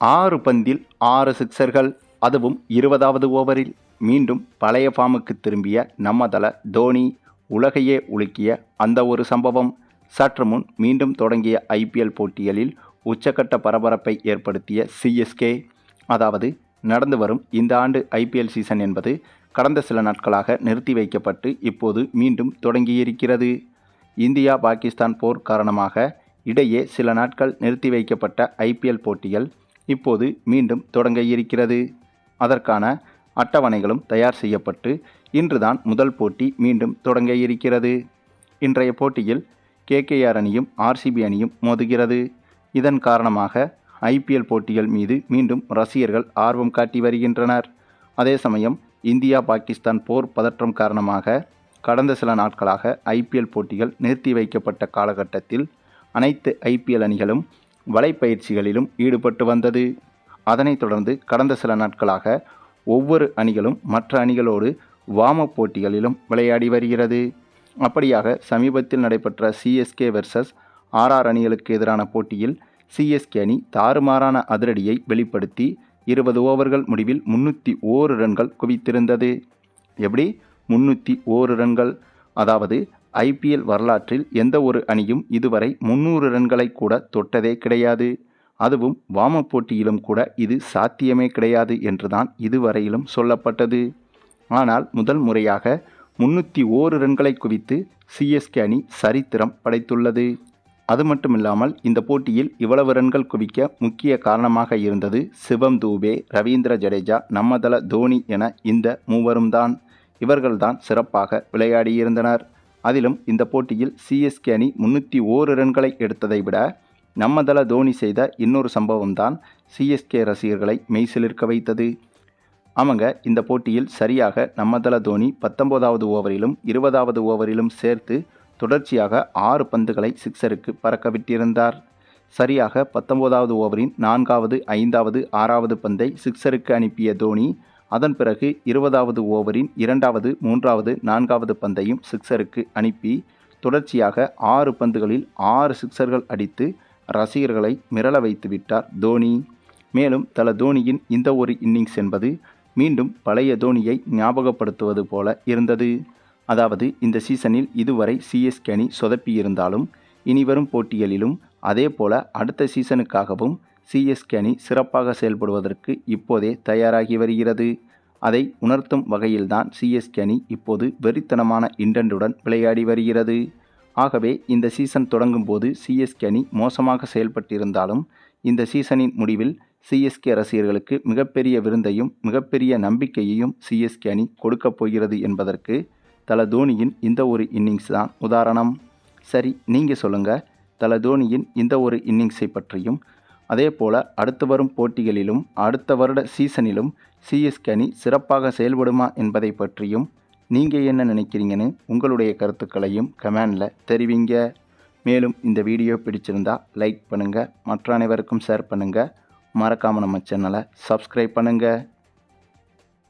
ஆறு பந்தில் ஆறு சிக்சர்கள் அதுவும் இருபதாவது ஓவரில். மீண்டும் பழைய ஃபார்முக்கு திரும்பிய நம்ம தல தோனி உலகையே உலுக்கிய அந்த ஒரு சம்பவம். சற்று முன் மீண்டும் தொடங்கிய ஐபிஎல் போட்டிகளில் உச்சக்கட்ட பரபரப்பை ஏற்படுத்திய சிஎஸ்கே அதாவது நடந்து வரும் இந்த ஆண்டு ஐபிஎல் சீசன் என்பது கடந்த சில நாட்களாக நிறுத்தி வைக்கப்பட்டு இப்போது மீண்டும் தொடங்கியிருக்கிறது. இந்தியா பாகிஸ்தான் போர் காரணமாக இடையே சில நாட்கள் நிறுத்தி வைக்கப்பட்ட ஐபிஎல் போட்டிகள் இப்போது மீண்டும் தொடங்க இருக்கிறது. அதற்கான அட்டவணைகளும் தயார் செய்யப்பட்டு இன்றுதான் முதல் போட்டி மீண்டும் தொடங்க இருக்கிறது. இன்றைய போட்டியில் கேகேஆர் அணியும் ஆர்சிபி அணியும் மோதுகிறது. இதன் காரணமாக ஐபிஎல் போட்டிகள் மீது மீண்டும் ரசிகர்கள் ஆர்வம் காட்டி வருகின்றனர். அதே சமயம் இந்தியா பாகிஸ்தான் போர் பதற்றம் காரணமாக கடந்த சில நாட்களாக ஐபிஎல் போட்டிகள் நிறுத்தி வைக்கப்பட்ட காலகட்டத்தில் அனைத்து ஐபிஎல் அணிகளும் வலைப்பயிற்சிகளிலும் ஈடுபட்டு வந்தது. அதனைத் தொடர்ந்து கடந்த சில நாட்களாக ஒவ்வொரு அணிகளும் மற்ற அணிகளோடு வாம போட்டிகளிலும் விளையாடி வருகிறது. அப்படியாக சமீபத்தில் நடைபெற்ற சிஎஸ்கே வெர்சஸ் ஆர்ஆர் அணிகளுக்கு எதிரான போட்டியில் சிஎஸ்கே அணி தாறுமாறான அதிரடியை வெளிப்படுத்தி இருபது ஓவர்கள் முடிவில் முன்னூற்றி ஓரு ரன்கள் குவித்திருந்தது. எப்படி? முன்னூற்றி ஓரு ரன்கள். அதாவது ஐபிஎல் வரலாற்றில் எந்த ஒரு அணியும் இதுவரை முந்நூறு ரன்களை கூட தொட்டதே கிடையாது. அதுவும் வாம போட்டியிலும் கூட இது சாத்தியமே கிடையாது என்றுதான் இதுவரையிலும் சொல்லப்பட்டது. ஆனால் முதல் முறையாக முன்னூற்றி ஓரு ரன்களை குவித்து சிஎஸ்கே அணி சரித்திரம் படைத்துள்ளது. அது மட்டுமில்லாமல் இந்த போட்டியில் இவ்வளவு ரன்கள் குவிக்க முக்கிய காரணமாக இருந்தது சிவம் தூபே ரவீந்திர ஜடேஜா நம்மதள தோனி என இந்த மூவரும் தான் இவர்கள்தான் சிறப்பாக விளையாடியிருந்தனர். அதிலும் இந்த போட்டியில் சிஎஸ்கே அணி முன்னூற்றி ஓரு ரன்களை எடுத்ததை விட நம்மதள தோனி செய்த இன்னொரு சம்பவம் தான் சிஎஸ்கே ரசிகர்களை மெய்சிலிருக்க வைத்தது. ஆமாங்க இந்த போட்டியில் சரியாக நம்மதள தோனி பத்தொம்போதாவது ஓவரிலும் இருபதாவது ஓவரிலும் சேர்த்து தொடர்ச்சியாக ஆறு பந்துகளை சிக்ஸருக்கு பறக்க விட்டிருந்தார். சரியாக பத்தொன்பதாவது ஓவரின் நான்காவது ஐந்தாவது ஆறாவது பந்தை சிக்ஸருக்கு அனுப்பிய தோனி அதன் பிறகு இருபதாவது ஓவரின் இரண்டாவது மூன்றாவது நான்காவது பந்தையும் சிக்ஸருக்கு அனுப்பி தொடர்ச்சியாக ஆறு பந்துகளில் ஆறு சிக்ஸர்கள் அடித்து ரசிகர்களை மிரள வைத்து விட்டார் தோனி. மேலும் தல தோனியின் இந்த ஒரு இன்னிங்ஸ் என்பது மீண்டும் பழைய தோனியை ஞாபகப்படுத்துவது போல இருந்தது. அதாவது இந்த சீசனில் இதுவரை சிஎஸ்கே அணி சொதப்பியிருந்தாலும் இனிவரும் போட்டிகளிலும் அதே போல அடுத்த சீசனுக்காகவும் சிஎஸ்கே அணி சிறப்பாக செயல்படுவதற்கு இப்போதே தயாராகி வருகிறது. அதை உணர்த்தும் வகையில்தான் சிஎஸ்கே அணி இப்போது வெறித்தனமான இண்டண்டுடன் விளையாடி வருகிறது. ஆகவே இந்த சீசன் தொடங்கும் போது சிஎஸ்கே அணி மோசமாக செயல்பட்டிருந்தாலும் இந்த சீசனின் முடிவில் சிஎஸ்கே ரசிகர்களுக்கு மிகப்பெரிய விருந்தையும் மிகப்பெரிய நம்பிக்கையையும் சிஎஸ்கே அணி கொடுக்கப் போகிறது என்பதற்கு தல தோனியின் இந்த ஒரு இன்னிங்ஸ் தான் உதாரணம். சரி நீங்கள் சொல்லுங்கள் தல தோனியின் இந்த ஒரு இன்னிங்ஸை பற்றியும் அதே போல் அடுத்து வரும் போட்டிகளிலும் அடுத்த வருட சீசனிலும் சிஎஸ்கே அணி சிறப்பாக செயல்படுமா என்பதை பற்றியும் நீங்கள் என்ன நினைக்கிறீங்கன்னு உங்களுடைய கருத்துக்களையும் கமெண்டில் தெரிவிங்க. மேலும் இந்த வீடியோ பிடிச்சிருந்தா லைக் பண்ணுங்கள் மற்ற அனைவருக்கும் ஷேர் பண்ணுங்கள் மறக்காமல் நம்ம சேனலை சப்ஸ்கிரைப் பண்ணுங்கள்